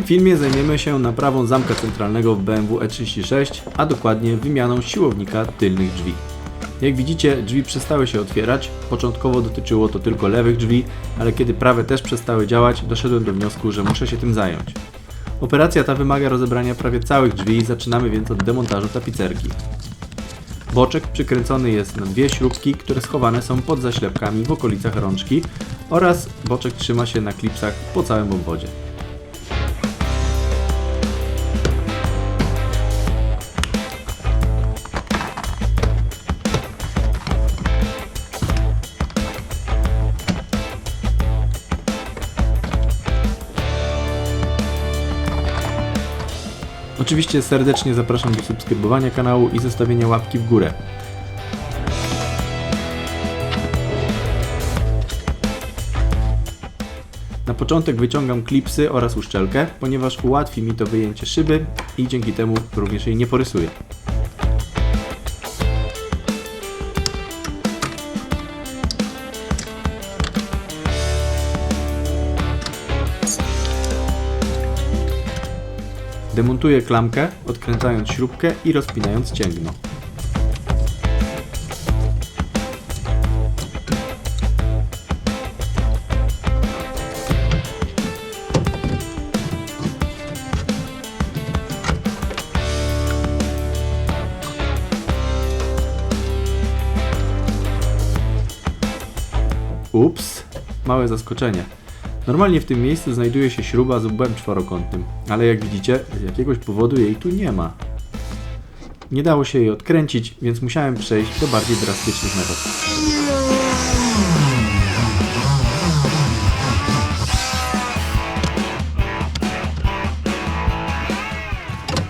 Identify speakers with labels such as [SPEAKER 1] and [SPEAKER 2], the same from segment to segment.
[SPEAKER 1] tym filmie zajmiemy się naprawą zamka centralnego w BMW E36, a dokładnie wymianą siłownika tylnych drzwi. Jak widzicie, drzwi przestały się otwierać. Początkowo dotyczyło to tylko lewych drzwi, ale kiedy prawe też przestały działać, doszedłem do wniosku, że muszę się tym zająć. Operacja ta wymaga rozebrania prawie całych drzwi zaczynamy więc od demontażu tapicerki. Boczek przykręcony jest na dwie śrubki, które schowane są pod zaślepkami w okolicach rączki oraz boczek trzyma się na klipsach po całym obwodzie. Oczywiście serdecznie zapraszam do subskrybowania kanału i zostawienia łapki w górę. Na początek wyciągam klipsy oraz uszczelkę, ponieważ ułatwi mi to wyjęcie szyby i dzięki temu również jej nie porysuję. Demontuję klamkę, odkręcając śrubkę i rozpinając cięgno. Ups, małe zaskoczenie. Normalnie w tym miejscu znajduje się śruba z łbem czworokątnym, ale jak widzicie, z jakiegoś powodu jej tu nie ma. Nie dało się jej odkręcić, więc musiałem przejść do bardziej drastycznych metod.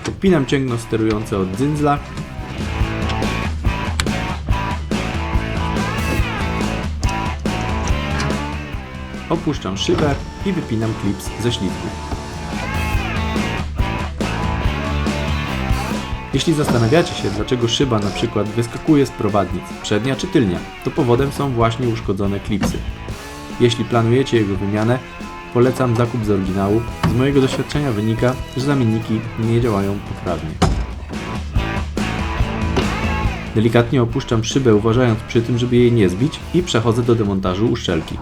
[SPEAKER 1] Odpinam cięgno sterujące od dzyndzla opuszczam szybę i wypinam klips ze śliwku. Jeśli zastanawiacie się, dlaczego szyba na przykład wyskakuje z prowadnic, przednia czy tylnia, to powodem są właśnie uszkodzone klipsy. Jeśli planujecie jego wymianę, polecam zakup z oryginału. Z mojego doświadczenia wynika, że zamienniki nie działają poprawnie. Delikatnie opuszczam szybę, uważając przy tym, żeby jej nie zbić i przechodzę do demontażu uszczelki.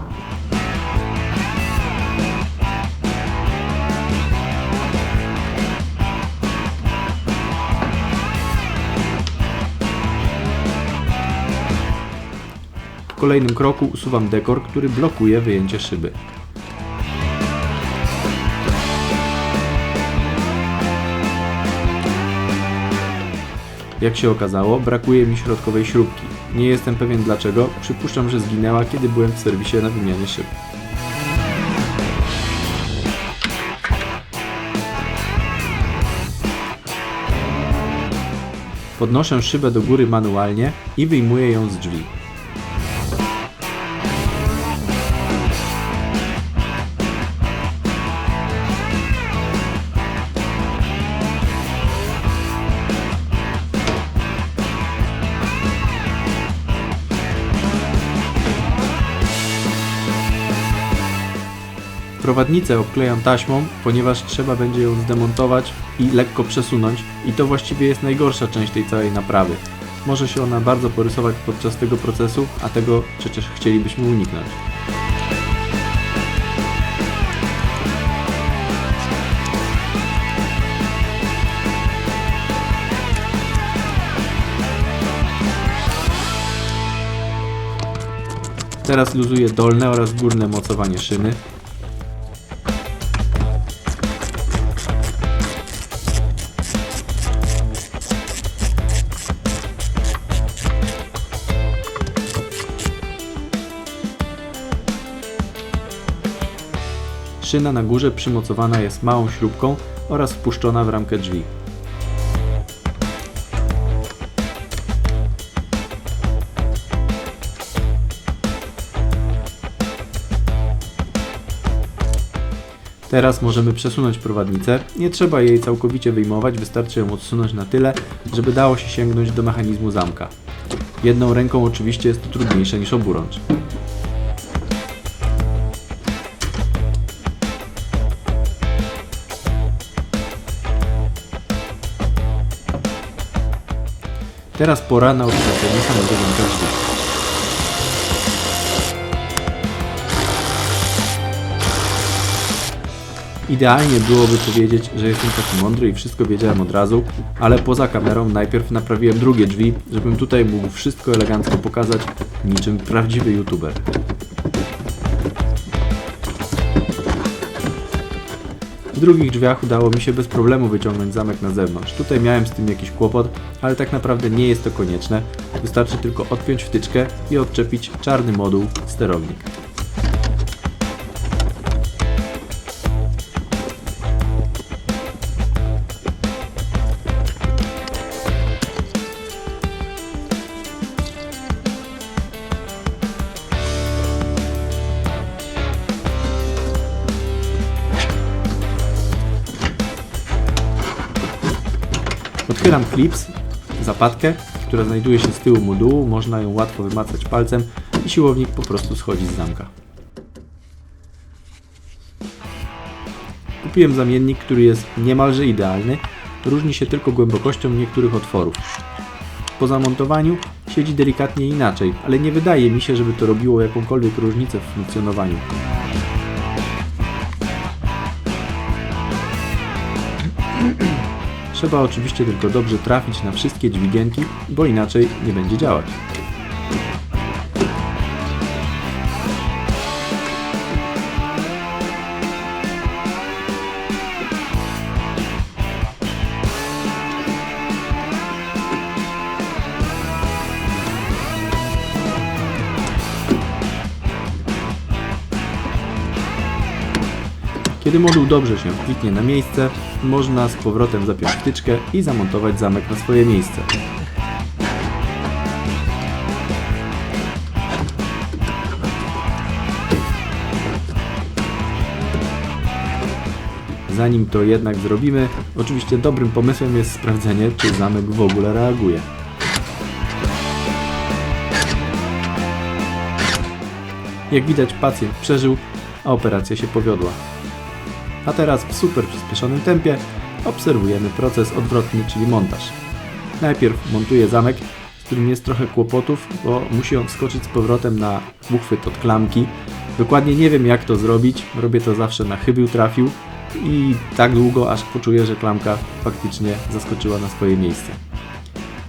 [SPEAKER 1] W kolejnym kroku usuwam dekor, który blokuje wyjęcie szyby. Jak się okazało, brakuje mi środkowej śrubki. Nie jestem pewien dlaczego, przypuszczam, że zginęła, kiedy byłem w serwisie na wymianie szyb. Podnoszę szybę do góry manualnie i wyjmuję ją z drzwi. Prowadnicę obklejam taśmą, ponieważ trzeba będzie ją zdemontować i lekko przesunąć i to właściwie jest najgorsza część tej całej naprawy. Może się ona bardzo porysować podczas tego procesu, a tego przecież chcielibyśmy uniknąć. Teraz luzuję dolne oraz górne mocowanie szyny. Szyna na górze przymocowana jest małą śrubką oraz wpuszczona w ramkę drzwi. Teraz możemy przesunąć prowadnicę. Nie trzeba jej całkowicie wyjmować, wystarczy ją odsunąć na tyle, żeby dało się sięgnąć do mechanizmu zamka. Jedną ręką oczywiście jest to trudniejsze niż oburącz. Teraz pora na obsadzenie samego drzwi. Idealnie byłoby powiedzieć, że jestem taki mądry i wszystko wiedziałem od razu, ale poza kamerą najpierw naprawiłem drugie drzwi, żebym tutaj mógł wszystko elegancko pokazać, niczym prawdziwy youtuber. W drugich drzwiach udało mi się bez problemu wyciągnąć zamek na zewnątrz. Tutaj miałem z tym jakiś kłopot, ale tak naprawdę nie jest to konieczne. Wystarczy tylko odpiąć wtyczkę i odczepić czarny moduł sterownik. Otwieram klips, zapadkę, która znajduje się z tyłu modułu, można ją łatwo wymacać palcem i siłownik po prostu schodzi z zamka. Kupiłem zamiennik, który jest niemalże idealny, różni się tylko głębokością niektórych otworów. Po zamontowaniu siedzi delikatnie inaczej, ale nie wydaje mi się, żeby to robiło jakąkolwiek różnicę w funkcjonowaniu. Trzeba oczywiście tylko dobrze trafić na wszystkie dźwigienki, bo inaczej nie będzie działać. Kiedy moduł dobrze się wkliknie na miejsce, można z powrotem zapiąć wtyczkę i zamontować zamek na swoje miejsce. Zanim to jednak zrobimy, oczywiście dobrym pomysłem jest sprawdzenie, czy zamek w ogóle reaguje. Jak widać, pacjent przeżył, a operacja się powiodła. A teraz w super przyspieszonym tempie obserwujemy proces odwrotny, czyli montaż. Najpierw montuję zamek, z którym jest trochę kłopotów, bo musi on wskoczyć z powrotem na uchwyt od klamki. Dokładnie nie wiem jak to zrobić, robię to zawsze na chybił trafił i tak długo, aż poczuję, że klamka faktycznie zaskoczyła na swoje miejsce.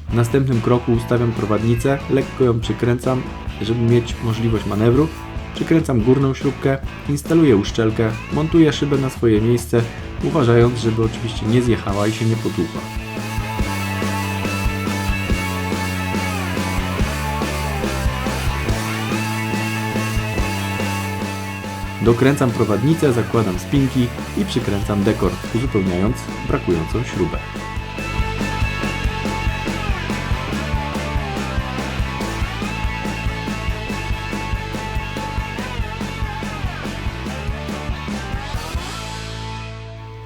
[SPEAKER 1] W następnym kroku ustawiam prowadnicę, lekko ją przykręcam, żeby mieć możliwość manewru Przykręcam górną śrubkę, instaluję uszczelkę, montuję szybę na swoje miejsce, uważając, żeby oczywiście nie zjechała i się nie potłukła. Dokręcam prowadnicę, zakładam spinki i przykręcam dekor, uzupełniając brakującą śrubę.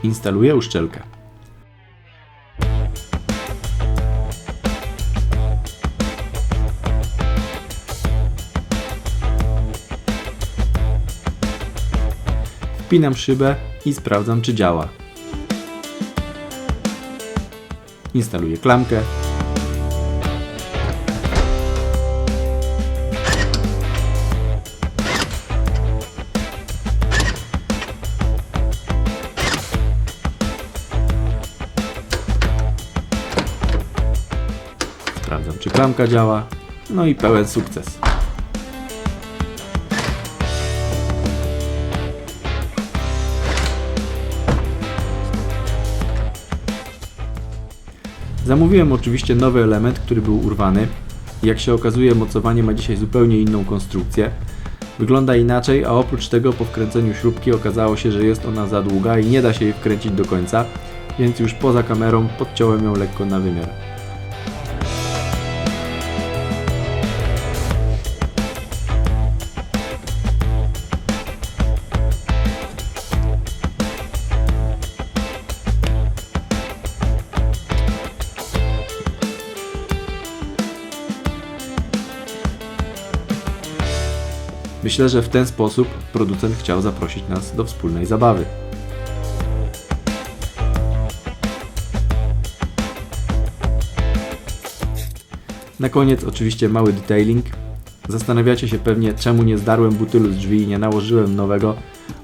[SPEAKER 1] Instaluję uszczelkę. Wpinam szybę i sprawdzam czy działa. Instaluję klamkę. Czy klamka działa. No i pełen sukces. Zamówiłem oczywiście nowy element, który był urwany. Jak się okazuje, mocowanie ma dzisiaj zupełnie inną konstrukcję. Wygląda inaczej, a oprócz tego po wkręceniu śrubki okazało się, że jest ona za długa i nie da się jej wkręcić do końca, więc już poza kamerą podciąłem ją lekko na wymiar. Myślę, że w ten sposób producent chciał zaprosić nas do wspólnej zabawy. Na koniec oczywiście mały detailing. Zastanawiacie się pewnie, czemu nie zdarłem butylu z drzwi i nie nałożyłem nowego.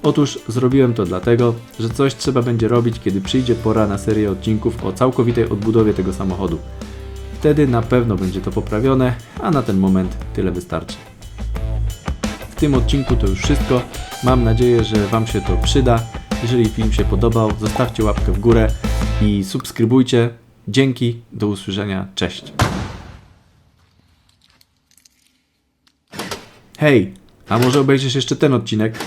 [SPEAKER 1] Otóż zrobiłem to dlatego, że coś trzeba będzie robić, kiedy przyjdzie pora na serię odcinków o całkowitej odbudowie tego samochodu. Wtedy na pewno będzie to poprawione, a na ten moment tyle wystarczy. Tym odcinku to już wszystko. Mam nadzieję, że Wam się to przyda. Jeżeli film się podobał, zostawcie łapkę w górę i subskrybujcie. Dzięki, do usłyszenia, cześć. Hej, a może obejrzysz jeszcze ten odcinek?